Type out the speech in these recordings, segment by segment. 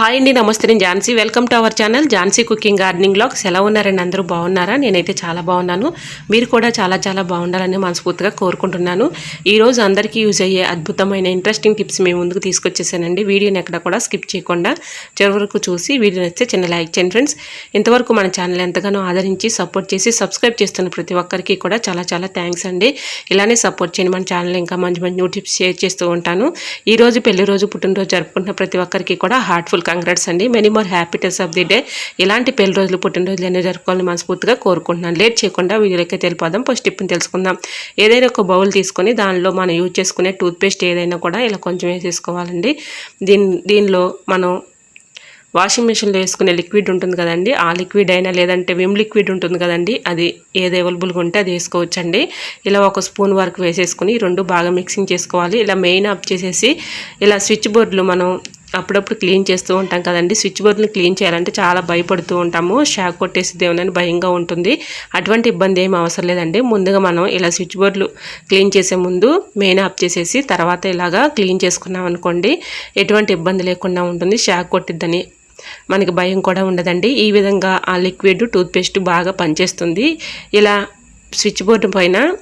Hi అండి నమస్తే నేను Jhansi. Welcome to our channel Jhansi cooking gardening blogs ఎలా ఉన్నారండి అందరూ? బాగున్నారా? నేనైతే చాలా బాగున్నాను. మీరు కూడా చాలా చాలా బాగుండాలని మనస్ఫూర్తిగా కోరుకుంటున్నాను. ఈరోజు అందరికీ యూజ్ అయ్యే అద్భుతమైన ఇంట్రెస్టింగ్ టిప్స్ మేము ముందుకు తీసుకొచ్చేసానండి. వీడియోని ఎక్కడ కూడా స్కిప్ చేయకుండా చివరి వరకు చూసి వీడియో నచ్చితే చిన్న లైక్ చేయండి ఫ్రెండ్స్ ఇంతవరకు మన ఛానల్ ఎంతగానో ఆదరించి సపోర్ట్ చేసి సబ్స్క్రైబ్ చేస్తున్న ప్రతి ఒక్కరికి కూడా చాలా చాలా థ్యాంక్స్ అండి. ఇలానే సపోర్ట్ చేయండి మన ఛానల్ ఇంకా మంచి మంచి న్యూ టిప్స్ షేర్ చేస్తూ ఉంటాను. ఈ రోజు పెళ్ళి రోజు పుట్టినరోజు జరుపుకుంటున్న ప్రతి ఒక్కరికి కూడా హార్ట్ఫుల్ కంగ్రాట్స్ అండి. మెనీ మోర్ హ్యాపీటెస్ ఆఫ్ ది డే ఇలాంటి పెళ్ళి రోజులు పుట్టినరోజులు అనేవి జరుపుకోవాలని మనస్ఫూర్తిగా కోరుకుంటున్నాను. లేట్ చేయకుండా వీడియోలకి తెలిపోదాం ఫస్ట్ టిప్ని తెలుసుకుందాం. ఏదైనా ఒక బౌల్ తీసుకొని దానిలో మనం యూజ్ చేసుకునే టూత్పేస్ట్ ఏదైనా కూడా ఇలా కొంచెం వేసేసుకోవాలండి. దీని దీనిలో మనం వాషింగ్ మిషన్లో వేసుకునే లిక్విడ్ ఉంటుంది కదండి. ఆ లిక్విడ్ అయినా లేదంటే విమ్ లిక్విడ్ ఉంటుంది కదండి. అది ఏది అవైలబుల్గా ఉంటే అది వేసుకోవచ్చండి. ఇలా ఒక స్పూన్ వరకు వేసేసుకుని రెండు బాగా మిక్సింగ్ చేసుకోవాలి. ఇలా మెయిన్ ఆఫ్ చేసేసి ఇలా స్విచ్ బోర్డులు మనం అప్పుడప్పుడు క్లీన్ చేస్తూ ఉంటాం కదండి. స్విచ్ బోర్డుని క్లీన్ చేయాలంటే చాలా భయపడుతూ ఉంటాము. షాక్ కొట్టేసి దేవునని భయంగా ఉంటుంది. అటువంటి ఇబ్బంది ఏమి అవసరం లేదండి. ముందుగా మనం ఇలా స్విచ్ బోర్డులు క్లీన్ చేసే ముందు మెయిన్ ఆఫ్ చేసేసి తర్వాత ఇలాగా క్లీన్ చేసుకున్నాం అనుకోండి ఎటువంటి ఇబ్బంది లేకుండా ఉంటుంది. షాక్ కొట్టిద్దని మనకి భయం కూడా ఉండదండి. ఈ విధంగా ఆ లిక్విడ్ టూత్పేస్ట్ బాగా పనిచేస్తుంది. ఇలా స్విచ్ బోర్డు పైన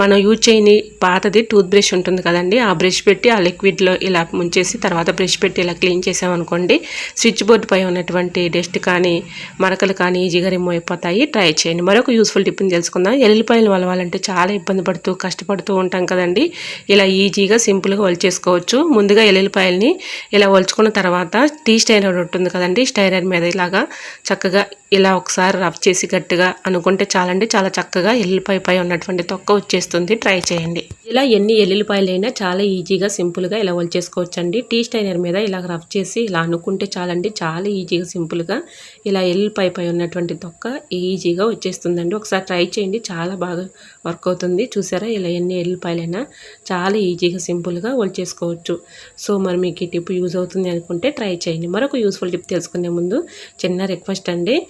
మనం యూజ్ చేయని పాతది టూత్ బ్రష్ ఉంటుంది కదండి. ఆ బ్రష్ పెట్టి ఆ లిక్విడ్లో ఇలా ముంచేసి తర్వాత బ్రష్ పెట్టి ఇలా క్లీన్ చేసామనుకోండి స్విచ్ బోర్డు పై ఉన్నటువంటి డస్ట్ కానీ మరకలు కానీ ఈజీగా రిమూవ్ అయిపోతాయి. ట్రై చేయండి. మరొక యూస్ఫుల్ టిప్ని తెలుసుకుందాం. ఎల్లిపాయలు వలవాలంటే చాలా ఇబ్బంది పడుతూ కష్టపడుతూ ఉంటాం కదండి. ఇలా ఈజీగా సింపుల్గా వలిచేసుకోవచ్చు ముందుగా ఎల్లుల్లిపాయలని ఇలా వలుచుకున్న తర్వాత టీ స్టైనర్ ఉంటుంది కదండి. స్టైనర్ మీద ఇలాగా చక్కగా ఇలా ఒకసారి రఫ్ చేసి గట్టిగా అనుకుంటే చాలండి. చాలా చక్కగా ఎల్లిపాయ పై ఉన్నటువంటి తొక్క వచ్చేస్తుంది. ట్రై చేయండి. ఇలా ఎన్ని ఎల్లుల్లిపాయలైనా చాలా ఈజీగా సింపుల్గా ఇలా వలిచేసుకోవచ్చండి టీ స్టైనర్ మీద ఇలా రఫ్ చేసి ఇలా అనుకుంటే చాలండి. చాలా ఈజీగా సింపుల్గా ఇలా ఎల్లుల్లిపాయ పై ఉన్నటువంటి తొక్క ఈజీగా వచ్చేస్తుందండి. ఒకసారి ట్రై చేయండి. చాలా బాగా వర్క్ అవుతుంది. చూసారా? ఇలా ఎన్ని ఎల్లుల్లిపాయలైనా చాలా ఈజీగా సింపుల్గా వలిచేసుకోవచ్చు సో మరి మీకు ఈ టిప్ యూజ్ అవుతుంది అనుకుంటే ట్రై చేయండి. మరొక యూస్ఫుల్ టిప్ తెలుసుకునే ముందు చిన్న రిక్వెస్ట్ అండి.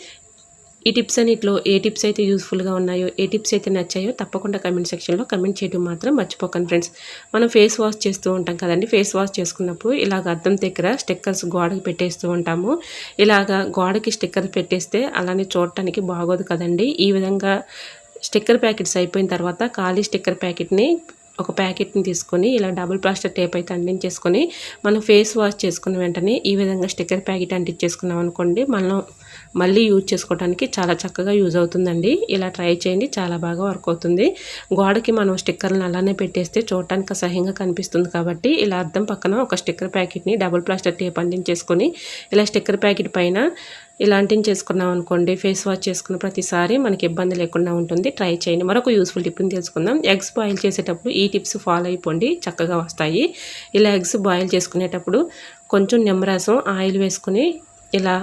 ఈ టిప్స్ అన్నిట్లో ఏ టిప్స్ అయితే యూస్ఫుల్గా ఉన్నాయో ఏ టిప్స్ అయితే నచ్చాయో తప్పకుండా కమెంట్ సెక్షన్లో కమెంట్ చేయడం మాత్రం మర్చిపోకండి ఫ్రెండ్స్ మనం ఫేస్ వాష్ చేస్తూ ఉంటాం కదండి. ఫేస్ వాష్ చేసుకున్నప్పుడు ఇలాగ అద్దం దగ్గర స్టిక్కర్స్ గోడకి పెట్టేస్తూ ఉంటాము. ఇలాగ గోడకి స్టిక్కర్ పెట్టేస్తే అలానే చూడటానికి బాగోదు కదండి. ఈ విధంగా స్టిక్కర్ ప్యాకెట్స్ అయిపోయిన తర్వాత ఖాళీ స్టిక్కర్ ప్యాకెట్ని ఒక ప్యాకెట్ని తీసుకొని ఇలా డబుల్ ప్లాస్టర్ టేప్ అయితే అంటించేసుకొని మనం ఫేస్ వాష్ చేసుకున్న వెంటనే ఈ విధంగా స్టిక్కర్ ప్యాకెట్ అంటించేసుకున్నాం అనుకోండి మనం మళ్ళీ యూజ్ చేసుకోవడానికి చాలా చక్కగా యూజ్ అవుతుందండి. ఇలా ట్రై చేయండి చాలా బాగా వర్క్ అవుతుంది. గోడకి మనం స్టిక్కర్లను అలానే పెట్టేస్తే చూడటానికి అసహ్యంగా కనిపిస్తుంది కాబట్టి ఇలా అద్దం పక్కన ఒక స్టిక్కర్ ప్యాకెట్ని డబుల్ ప్లాస్టర్ టేప్ అంటించేసుకొని ఇలా స్టిక్కర్ ప్యాకెట్ పైన ఇలాంటివి చేసుకున్నాం అనుకోండి ఫేస్ వాష్ చేసుకున్న ప్రతిసారి మనకి ఇబ్బంది లేకుండా ఉంటుంది. ట్రై చేయండి. మరొక యూస్ఫుల్ టిప్ని తెలుసుకుందాం. ఎగ్స్ బాయిల్ చేసేటప్పుడు ఈ టిప్స్ ఫాలో అయిపోండి. చక్కగా వస్తాయి. ఇలా ఎగ్స్ బాయిల్ చేసుకునేటప్పుడు కొంచెం నిమ్మరసం ఆయిల్ వేసుకుని ఇలా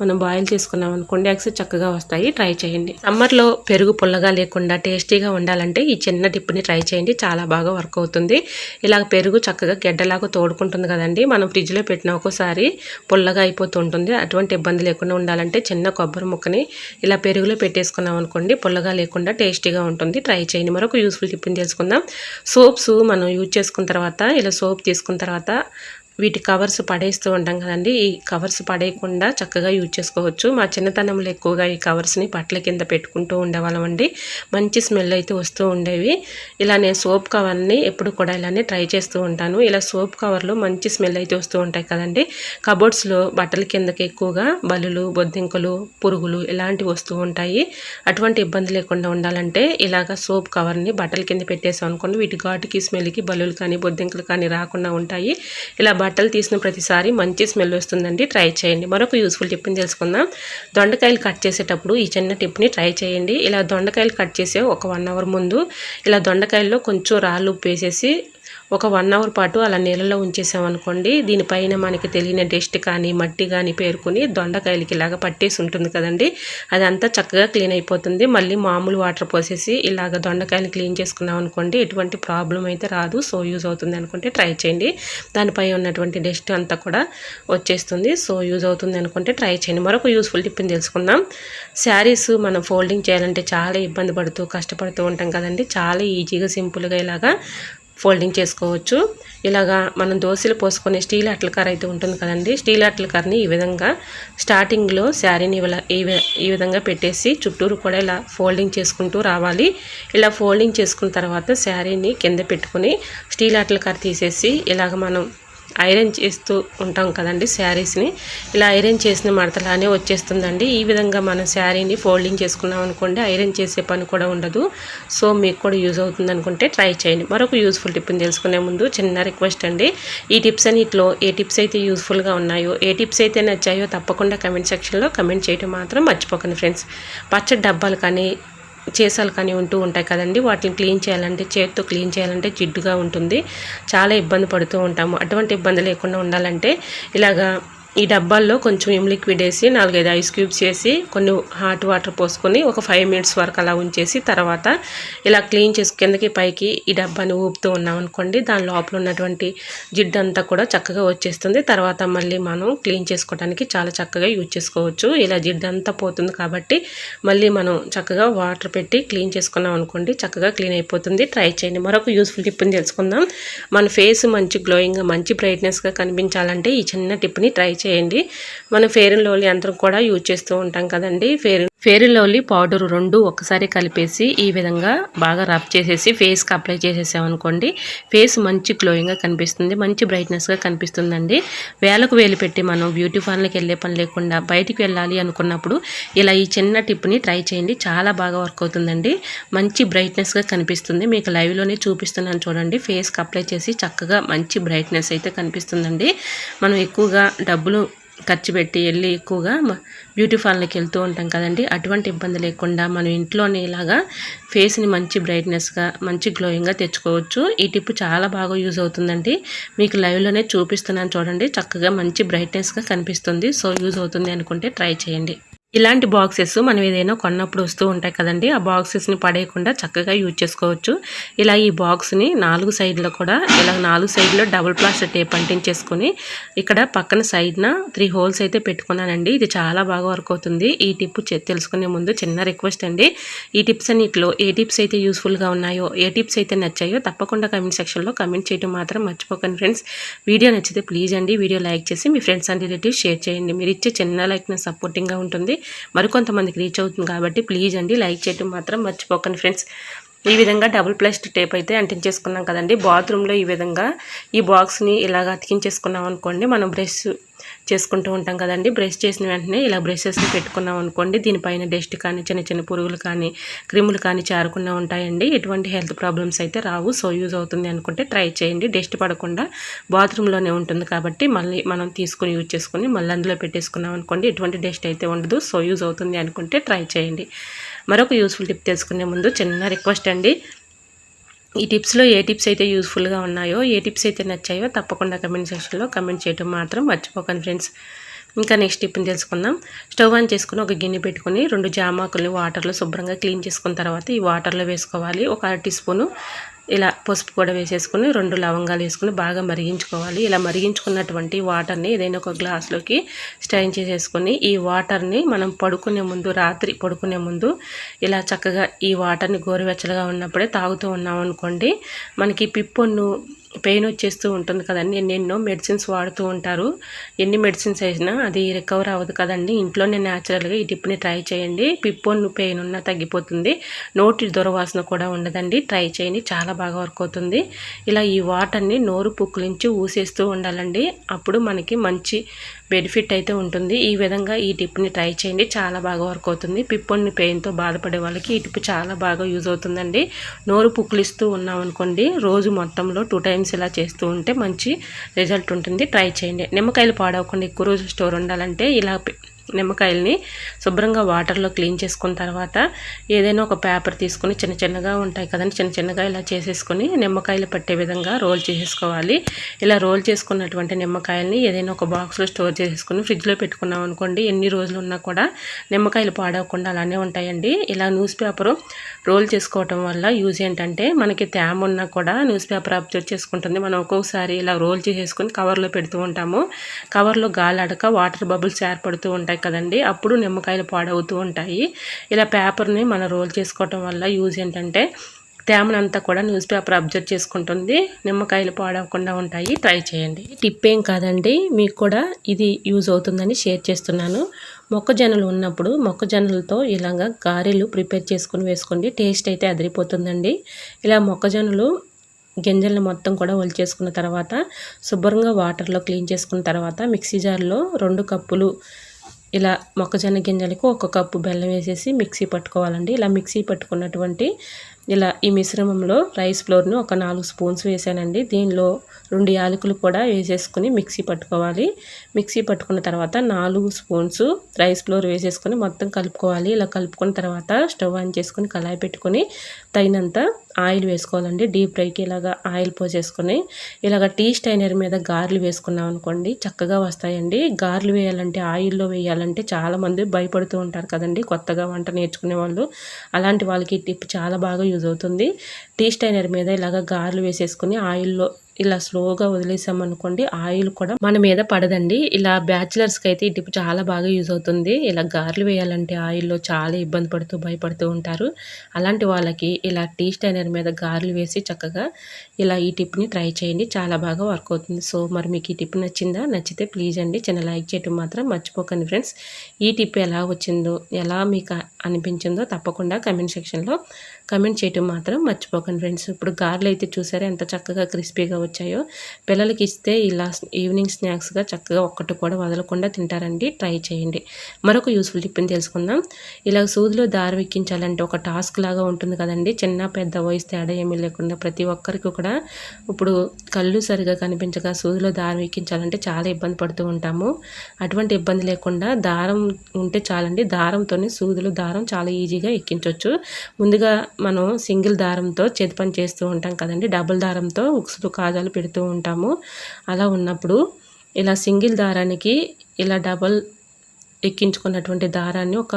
మనం బాయిల్ చేసుకున్నాం అనుకోండి ఎగ్స్ చక్కగా వస్తాయి. ట్రై చేయండి. సమ్మర్లో పెరుగు పుల్లగా లేకుండా టేస్టీగా ఉండాలంటే ఈ చిన్న టిప్ని ట్రై చేయండి. చాలా బాగా వర్క్ అవుతుంది. ఇలా పెరుగు చక్కగా గెడ్డలాగా తోడుకుంటుంది కదండి. మనం ఫ్రిడ్జ్లో పెట్టిన ఒక్కోసారి పుల్లగా అయిపోతూ ఉంటుంది. అటువంటి ఇబ్బంది లేకుండా ఉండాలంటే చిన్న కొబ్బరి ముక్కని ఇలా పెరుగులో పెట్టేసుకున్నాం అనుకోండి పుల్లగా లేకుండా టేస్టీగా ఉంటుంది. ట్రై చేయండి. మరొక యూస్ఫుల్ టిప్ని తెలుసుకుందాం. సోప్స్ మనం యూజ్ చేసుకున్న తర్వాత ఇలా సోప్ తీసుకున్న తర్వాత వీటి కవర్స్ పడేస్తూ ఉంటాం కదండి. ఈ కవర్స్ పడేయకుండా చక్కగా యూజ్ చేసుకోవచ్చు. మా చిన్నతనంలో ఎక్కువగా ఈ కవర్స్ని బట్టల కింద పెట్టుకుంటూ ఉండేవాళ్ళం అండి. మంచి స్మెల్ అయితే వస్తూ ఉండేవి. ఇలా నేను సోప్ కవర్ని ఎప్పుడు కూడా ఇలానే ట్రై చేస్తూ ఉంటాను. ఇలా సోప్ కవర్లో మంచి స్మెల్ అయితే వస్తూ ఉంటాయి కదండి. కబోర్డ్స్లో బట్టల కిందకి ఎక్కువగా బలులు బొద్దింకలు పురుగులు ఇలాంటివి వస్తూ ఉంటాయి. అటువంటి ఇబ్బంది లేకుండా ఉండాలంటే ఇలాగ సోప్ కవర్ని బట్టల కింద పెట్టేసాం అనుకోండి వీటి ఘాటుకి స్మెల్కి బలులు కానీ బొద్దింకలు కానీ రాకుండా ఉంటాయి. ఇలా బట్టలు తీసిన ప్రతిసారి మంచి స్మెల్ వస్తుందండి. ట్రై చేయండి. మరొక యూస్ఫుల్ టిప్ని తెలుసుకుందాం. దొండకాయలు కట్ చేసేటప్పుడు ఈ చిన్న టిప్ని ట్రై చేయండి. ఇలా దొండకాయలు కట్ చేసే ఒక వన్ అవర్ ముందు ఇలా దొండకాయల్లో కొంచెం రాళ్ళు ఉప్పు వేసేసి ఒక వన్ అవర్ పాటు అలా నీళ్ళలో ఉంచేసామనుకోండి దీనిపైన మనకి తెలియని డస్ట్ కానీ మట్టి కానీ పేరుకుని దొండకాయలకి ఇలాగ పట్టేసి ఉంటుంది కదండి. అదంతా చక్కగా క్లీన్ అయిపోతుంది. మళ్ళీ మామూలు వాటర్ పోసేసి ఇలాగ దొండకాయలు క్లీన్ చేసుకున్నాం అనుకోండి ఎటువంటి ప్రాబ్లం అయితే రాదు. సో యూజ్ అవుతుంది అనుకుంటే ట్రై చేయండి. దానిపై ఉన్నటువంటి డస్ట్ అంతా కూడా వచ్చేస్తుంది. సో యూజ్ అవుతుంది అనుకుంటే ట్రై చేయండి. మరొక యూస్ఫుల్ టిప్ని తెలుసుకుందాం. శారీస్ మనం ఫోల్డింగ్ చేయాలంటే చాలా ఇబ్బంది పడుతూ కష్టపడుతూ ఉంటాం కదండి. చాలా ఈజీగా సింపుల్గా ఇలాగా ఫోల్డింగ్ చేసుకోవచ్చు. ఇలాగా మనం దోశలు పోసుకునే స్టీల్ అట్ల కర్ర అయితే ఉంటుంది కదండి. స్టీల్ అట్ల కర్రని ఈ విధంగా స్టార్టింగ్లో శారీని ఇలా ఈ వి- ఈ విధంగా పెట్టేసి చుట్టూరు కూడా ఇలా ఫోల్డింగ్ చేసుకుంటూ రావాలి. ఇలా ఫోల్డింగ్ చేసుకున్న తర్వాత శారీని కింద పెట్టుకుని స్టీల్ అట్ల కర్ర తీసేసి ఇలాగ మనం ఐరన్ చేస్తూ ఉంటాం కదండి శారీస్ని. ఇలా ఐరన్ చేసిన మడతలానే వచ్చేస్తుందండి. ఈ విధంగా మనం శారీని ఫోల్డింగ్ చేసుకున్నాం అనుకోండి ఐరన్ చేసే పని కూడా ఉండదు. సో మీకు కూడా యూజ్ అవుతుంది అనుకుంటే ట్రై చేయండి. మరొక యూస్ఫుల్ టిప్ని తెలుసుకునే ముందు చిన్న రిక్వెస్ట్ అండి. ఈ టిప్స్ అన్నిట్లో ఏ టిప్స్ అయితే యూస్ఫుల్గా ఉన్నాయో ఏ టిప్స్ అయితే నచ్చాయో తప్పకుండా కమెంట్ సెక్షన్లో కమెంట్ చేయడం మాత్రం మర్చిపోకండి ఫ్రెండ్స్. పచ్చడి డబ్బాలు కానీ చేసాలు కానీ ఉంటూ ఉంటాయి కదండి. వాటిని క్లీన్ చేయాలంటే చేతితో క్లీన్ చేయాలంటే జిడ్డుగా ఉంటుంది. చాలా ఇబ్బంది పడుతూ ఉంటాము. అటువంటి ఇబ్బంది లేకుండా ఉండాలంటే ఇలాగా ఈ డబ్బాల్లో కొంచెం ఇమ్ లిక్విడ్ వేసి నాలుగైదు ఐస్ క్యూబ్స్ వేసి కొన్ని హాట్ వాటర్ పోసుకొని ఒక ఫైవ్ మినిట్స్ వరకు అలా ఉంచేసి తర్వాత ఇలా క్లీన్ చేసి కిందకి పైకి ఈ డబ్బాని ఊపుతూ ఉన్నాం అనుకోండి దాని లోపల ఉన్నటువంటి జిడ్డు అంతా కూడా చక్కగా వచ్చేస్తుంది. తర్వాత మళ్ళీ మనం క్లీన్ చేసుకోవడానికి చాలా చక్కగా యూజ్ చేసుకోవచ్చు. ఇలా జిడ్డు అంతా పోతుంది కాబట్టి మళ్ళీ మనం చక్కగా వాటర్ పెట్టి క్లీన్ చేసుకున్నాం అనుకోండి చక్కగా క్లీన్ అయిపోతుంది. ట్రై చేయండి. మరొక యూస్ఫుల్ టిప్ని తెలుసుకుందాం. మన ఫేస్ మంచి గ్లోయింగ్గా మంచి బ్రైట్నెస్గా కనిపించాలంటే ఈ చిన్న టిప్ని ట్రై చేయండి. మనం ఫేర్ అండ్ లవ్లీ యంత్రం కూడా యూజ్ చేస్తూ ఉంటాం కదండి. Fair fair and lovely powder రెండు ఒకసారి కలిపేసి ఈ విధంగా బాగా రబ్ చేసేసి ఫేస్కి అప్లై చేసేసామనుకోండి ఫేస్ మంచి గ్లోయింగ్గా కనిపిస్తుంది మంచి బ్రైట్నెస్గా కనిపిస్తుందండి. వేలకు వేలు పెట్టి మనం బ్యూటీ పార్లర్కి వెళ్ళే పని లేకుండా బయటికి వెళ్ళాలి అనుకున్నప్పుడు ఇలా ఈ చిన్న టిప్ని ట్రై చేయండి. చాలా బాగా వర్క్ అవుతుందండి. మంచి బ్రైట్నెస్గా కనిపిస్తుంది. మీకు లైవ్లోనే చూపిస్తున్నాను చూడండి. ఫేస్కి అప్లై చేసి చక్కగా మంచి బ్రైట్నెస్ అయితే కనిపిస్తుందండి. మనం ఎక్కువగా డబ్బులు ఖర్చు పెట్టి వెళ్ళి ఎక్కువగా బ్యూటీ పార్లర్కి వెళ్తూ ఉంటాం కదండి. అటువంటి ఇబ్బంది లేకుండా మనం ఇంట్లోనే ఇలాగా ఫేస్ని మంచి బ్రైట్నెస్గా మంచి గ్లోయింగ్గా తెచ్చుకోవచ్చు. ఈ టిప్ చాలా బాగా యూజ్ అవుతుందండి. మీకు లైవ్లోనే చూపిస్తున్నాను చూడండి. చక్కగా మంచి బ్రైట్నెస్గా కనిపిస్తుంది. సో యూజ్ అవుతుంది అనుకుంటే ట్రై చేయండి. ఇలాంటి బాక్సెస్ మనం ఏదైనా కొన్నప్పుడు వస్తూ ఉంటాయి కదండి. ఆ బాక్సెస్ని పడేయకుండా చక్కగా యూజ్ చేసుకోవచ్చు. ఇలా ఈ బాక్స్ని నాలుగు సైడ్లో కూడా ఇలా నాలుగు సైడ్లో డబుల్ ప్లాస్టర్ టేప్ అంటించేసుకొని ఇక్కడ పక్కన సైడ్న త్రీ హోల్స్ అయితే పెట్టుకున్నానండి. ఇది చాలా బాగా వర్క్ అవుతుంది. ఈ టిప్ తెలుసుకునే ముందు చిన్న రిక్వెస్ట్ అండి. ఈ టిప్స్ అన్నిట్లో ఏ టిప్స్ అయితే యూస్ఫుల్గా ఉన్నాయో ఏ టిప్స్ అయితే నచ్చాయో తప్పకుండా కమెంట్ సెక్షన్లో కమెంట్ చేయడం మాత్రం మర్చిపోకండి ఫ్రెండ్స్. వీడియో నచ్చితే ప్లీజ్ అండి. వీడియో లైక్ చేసి మీ ఫ్రెండ్స్ అండ్ రిలేటివ్స్ షేర్ చేయండి. మీరు ఇచ్చే చిన్న లైక్ నా సపోర్టింగ్గా ఉంటుంది. మరికొంతమందికి రీచ్ అవుతుంది కాబట్టి ప్లీజ్ అండి లైక్ చేయడం మాత్రం మర్చిపోకండి ఫ్రెండ్స్ ఈ విధంగా డబుల్ ప్లస్ టేప్ అయితే అంటించేసుకున్నాం కదండి. బాత్రూంలో ఈ విధంగా ఈ బాక్స్ని ఇలాగ అతికించేసుకున్నాం అనుకోండి మనం బ్రష్ చేసుకుంటూ ఉంటాం కదండి. బ్రష్ చేసిన వెంటనే ఇలా బ్రషెస్ని పెట్టుకున్నాం అనుకోండి దీనిపైన డస్ట్ కానీ చిన్న చిన్న పురుగులు కానీ క్రిములు కానీ చేరకుండా ఉంటాయండి. ఎటువంటి హెల్త్ ప్రాబ్లమ్స్ అయితే రావు. సో యూజ్ అవుతుంది అనుకుంటే ట్రై చేయండి. డస్ట్ పడకుండా బాత్రూంలోనే ఉంటుంది కాబట్టి మళ్ళీ మనం తీసుకుని యూజ్ చేసుకుని మళ్ళీ అందులో పెట్టేసుకున్నాం అనుకోండి ఎటువంటి డస్ట్ అయితే ఉండదు. సో యూజ్ అవుతుంది అనుకుంటే ట్రై చేయండి. మరొక యూస్ఫుల్ టిప్ తెలుసుకునే ముందు చిన్న రిక్వెస్ట్ అండి. ఈ టిప్స్లో ఏ టిప్స్ అయితే యూస్ఫుల్గా ఉన్నాయో ఏ టిప్స్ అయితే నచ్చాయో తప్పకుండా కమెంట్ సెక్షన్లో కమెంట్ చేయడం మాత్రం మర్చిపోకండి ఫ్రెండ్స్. ఇంకా నెక్స్ట్ టిప్ని తెలుసుకుందాం. స్టవ్ ఆన్ చేసుకుని ఒక గిన్నె పెట్టుకుని రెండు జామాకుల్ని వాటర్లో శుభ్రంగా క్లీన్ చేసుకున్న తర్వాత ఈ వాటర్లో వేసుకోవాలి. ఒక అర టీ స్పూను ఇలా పసుపు కూడా వేసేసుకుని రెండు లవంగాలు వేసుకుని బాగా మరిగించుకోవాలి. ఇలా మరిగించుకున్నటువంటి వాటర్ని ఏదైనా ఒక గ్లాస్లోకి స్టైన్ చేసేసుకొని ఈ వాటర్ని మనం పడుకునే ముందు రాత్రి పడుకునే ముందు ఇలా చక్కగా ఈ వాటర్ని గోరువెచ్చలుగా ఉన్నప్పుడే తాగుతూ ఉన్నాం అనుకోండి మనకి పిప్పొన్ను పెయిన్ వచ్చేస్తూ ఉంటుంది కదండి. ఎన్నెన్నో మెడిసిన్స్ వాడుతూ ఉంటారు. ఎన్ని మెడిసిన్స్ వేసినా అది రికవర్ అవ్వదు కదండి. ఇంట్లోనే న్యాచురల్గా ఈ టిప్ని ట్రై చేయండి. పిప్పొన్ను పెయిన్ ఉన్నా తగ్గిపోతుంది. నోటి దురవాసన కూడా ఉండదండి. ట్రై చేయండి. చాలా బాగా వర్క్ అవుతుంది. ఇలా ఈ వాటర్ని నోరు పుక్కులించి ఊసేస్తూ ఉండాలండి. అప్పుడు మనకి మంచి బెనిఫిట్ అయితే ఉంటుంది. ఈ విధంగా ఈ టిప్ని ట్రై చేయండి. చాలా బాగా వర్క్ అవుతుంది. పిప్పొన్ని పెయిన్తో బాధపడే వాళ్ళకి ఈ టిప్ చాలా బాగా యూజ్ అవుతుందండి. నోరు పుక్కులిస్తూ ఉన్నాం అనుకోండి రోజు మొత్తంలో టూ టైమ్స్ ఇలా చేస్తూ ఉంటే మంచి రిజల్ట్ ఉంటుంది. ట్రై చేయండి. నిమ్మకాయలు పాడవకుండా ఎక్కువ రోజు స్టోర్ ఉండాలంటే ఇలా నిమ్మకాయల్ని శుభ్రంగా వాటర్లో క్లీన్ చేసుకున్న తర్వాత ఏదైనా ఒక పేపర్ తీసుకొని చిన్న చిన్నగా ఉంటాయి కదండి చిన్న చిన్నగా ఇలా చేసేసుకొని నిమ్మకాయలు పట్టే విధంగా రోల్ చేసేసుకోవాలి. ఇలా రోల్ చేసుకున్నటువంటి నిమ్మకాయల్ని ఏదైనా ఒక బాక్స్లో స్టోర్ చేసేసుకొని ఫ్రిడ్జ్లో పెట్టుకున్నాం అనుకోండి ఎన్ని రోజులు ఉన్నా కూడా నిమ్మకాయలు పాడవకుండా అలానే ఉంటాయండి. ఇలా న్యూస్ పేపరు రోల్ చేసుకోవటం వల్ల యూజ్ ఏంటంటే మనకి తేమ ఉన్నా కూడా న్యూస్ పేపర్ అబ్జర్వ్ చేసుకుంటుంది. మనం ఒక్కొక్కసారి ఇలా రోల్ చేసేసుకొని కవర్లో పెడుతూ ఉంటాము. కవర్లో గాలి అడక వాటర్ బబుల్స్ ఏర్పడుతూ ఉంటాయి ఉంటాయి కదండి. అప్పుడు నిమ్మకాయలు పాడవుతూ ఉంటాయి. ఇలా పేపర్ని మనం రోల్ చేసుకోవటం వల్ల యూజ్ ఏంటంటే తేమనంతా కూడా న్యూస్ పేపర్ అబ్జర్వ్ చేసుకుంటుంది. నిమ్మకాయలు పాడవకుండా ఉంటాయి. ట్రై చేయండి. టిప్ ఏం కాదండి. మీకు కూడా ఇది యూజ్ అవుతుందని షేర్ చేస్తున్నాను. మొక్కజొన్నలు ఉన్నప్పుడు మొక్కజొన్నలతో ఇలాగా గారెలు ప్రిపేర్ చేసుకుని వేసుకోండి. టేస్ట్ అయితే అదిరిపోతుందండి. ఇలా మొక్కజొన్నలు గింజలను మొత్తం కూడా ఒలిచేసుకున్న తర్వాత శుభ్రంగా వాటర్లో క్లీన్ చేసుకున్న తర్వాత మిక్సీ జార్లో రెండు కప్పులు ఇలా మొక్కజొన్న గింజలకు ఒక కప్పు బెల్లం వేసేసి మిక్సీ పట్టుకోవాలండి. ఇలా మిక్సీ పట్టుకున్నటువంటి ఇలా ఈ మిశ్రమంలో రైస్ ఫ్లోర్ను ఒక నాలుగు స్పూన్స్ వేసానండి. దీనిలో రెండు యాలకులు కూడా వేసేసుకుని మిక్సీ పట్టుకోవాలి. మిక్సీ పట్టుకున్న తర్వాత నాలుగు స్పూన్స్ రైస్ ఫ్లోర్ వేసేసుకొని మొత్తం కలుపుకోవాలి. ఇలా కలుపుకున్న తర్వాత స్టవ్ ఆన్ చేసుకొని కళాయి పెట్టుకొని తగినంత ఆయిల్ వేసుకోవాలండి. డీప్ ఫ్రైకి ఇలాగ ఆయిల్ పోసేసుకొని ఇలాగ టీ స్టైనర్ మీద గారెలు వేసుకున్నాం అనుకోండి చక్కగా వస్తాయండి. గార్లు వేయాలంటే ఆయిల్లో వేయాలంటే చాలామంది భయపడుతూ ఉంటారు కదండి. కొత్తగా వంట నేర్చుకునే వాళ్ళు. అలాంటి వాళ్ళకి టిప్ చాలా బాగా యూజ్ అవుతుంది. టీ స్టైనర్ మీద ఇలాగ గారెలు వేసేసుకుని ఆయిల్లో ఇలా స్లోగా వదిలేసామనుకోండి ఆయిల్ కూడా మన మీద పడదండి. ఇలా బ్యాచిలర్స్కి అయితే ఈ టిప్ చాలా బాగా యూజ్ అవుతుంది. ఇలా గార్లు వేయాలంటే ఆయిల్లో చాలా ఇబ్బంది పడుతూ భయపడుతూ ఉంటారు. అలాంటి వాళ్ళకి ఇలా టీ స్టైనర్ మీద గార్లు వేసి చక్కగా ఇలా ఈ టిప్ని ట్రై చేయండి. చాలా బాగా వర్క్ అవుతుంది. సో మరి మీకు ఈ టిప్ నచ్చిందా? నచ్చితే ప్లీజ్ అండి చిన్న లైక్ చేయటం మాత్రం మర్చిపోకండి ఫ్రెండ్స్. ఈ టిప్ ఎలా వచ్చిందో ఎలా మీకు అనిపించిందో తప్పకుండా కమెంట్ సెక్షన్లో కమెంట్ చేయటం మాత్రం మర్చిపోకండి ఫ్రెండ్స్. ఇప్పుడు గారెలు అయితే చూసారా ఎంత చక్కగా క్రిస్పీగా వచ్చాయో. పిల్లలకి ఇస్తే ఇలా ఈవినింగ్ స్నాక్స్గా చక్కగా ఒక్కటి కూడా వదలకుండా తింటారండి. ట్రై చేయండి. మరొక యూస్ఫుల్ టిప్ని తెలుసుకుందాం. ఇలా సూదిలో దారి ఎక్కించాలంటే ఒక టాస్క్ లాగా ఉంటుంది కదండి. చిన్న పెద్ద వయసు తేడా ఏమీ లేకుండా ప్రతి ఒక్కరికి కూడా ఇప్పుడు కళ్ళు సరిగా కనిపించక సూదిలో దారం ఎక్కించాలంటే చాలా ఇబ్బంది పడుతూ ఉంటాము. అటువంటి ఇబ్బంది లేకుండా దారం ఉంటే చాలండి. దారంతోనే సూదులు దారం చాలా ఈజీగా ఎక్కించవచ్చు ముందుగా మనం సింగిల్ దారంతో చేతి పని చేస్తూ ఉంటాం కదండి. డబుల్ దారంతో ఉక్సులు కాజాలు పెడుతూ ఉంటాము. అలా ఉన్నప్పుడు ఇలా సింగిల్ దారానికి ఇలా డబల్ ఎక్కించుకున్నటువంటి దారాన్ని ఒక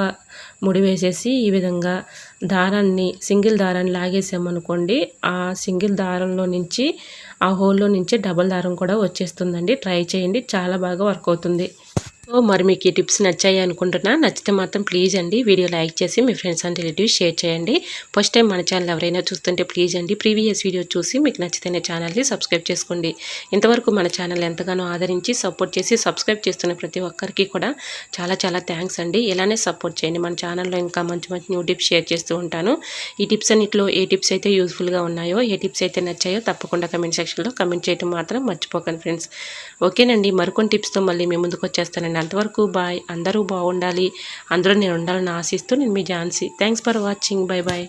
ముడి వేసేసి ఈ విధంగా దారాన్ని సింగిల్ దారాన్ని లాగేసామనుకోండి ఆ సింగిల్ దారంలో నుంచి ఆ హోల్లో నుంచి డబల్ దారం కూడా వచ్చేస్తుందండి. ట్రై చేయండి. చాలా బాగా వర్క్ అవుతుంది. సో మరి మీకు ఈ టిప్స్ నచ్చాయి అనుకుంటున్నా నచ్చితే మాత్రం ప్లీజ్ అండి వీడియో లైక్ చేసి మీ ఫ్రెండ్స్ అండ్ రిలేటివ్స్ షేర్ చేయండి. ఫస్ట్ టైం మన ఛానల్ ఎవరైనా చూస్తుంటే ప్లీజ్ అండి ప్రీవియస్ వీడియో చూసి మీకు నచ్చితేనే ఛానల్ని సబ్స్క్రైబ్ చేసుకోండి. ఇంతవరకు మన ఛానల్ ఎంతగానో ఆదరించి సపోర్ట్ చేసి సబ్స్క్రైబ్ చేస్తున్న ప్రతి ఒక్కరికి కూడా చాలా చాలా థ్యాంక్స్ అండి. ఇలానే సపోర్ట్ చేయండి. మన ఛానల్లో ఇంకా మంచి మంచి న్యూ టిప్స్ షేర్ చేస్తూ ఉంటాను. ఈ టిప్స్ అన్నింటిలో ఏ టిప్స్ అయితే యూస్ఫుల్గా ఉన్నాయో ఏ టిప్స్ అయితే నచ్చాయో తప్పకుండా కమెంట్ సెక్షన్లో కమెంట్ చేయడం మాత్రం మర్చిపోకండి ఫ్రెండ్స్. ఓకేనండి. మరికొన్ని టిప్స్తో మళ్ళీ మీ ముందుకు వచ్చేస్తానండి. అంతవరకు బాయ్. అందరూ బాగుండాలి అందరూ నేను ఉండాలని ఆశిస్తూ నేను మీ Jhansi. Thanks for watching. Bye bye.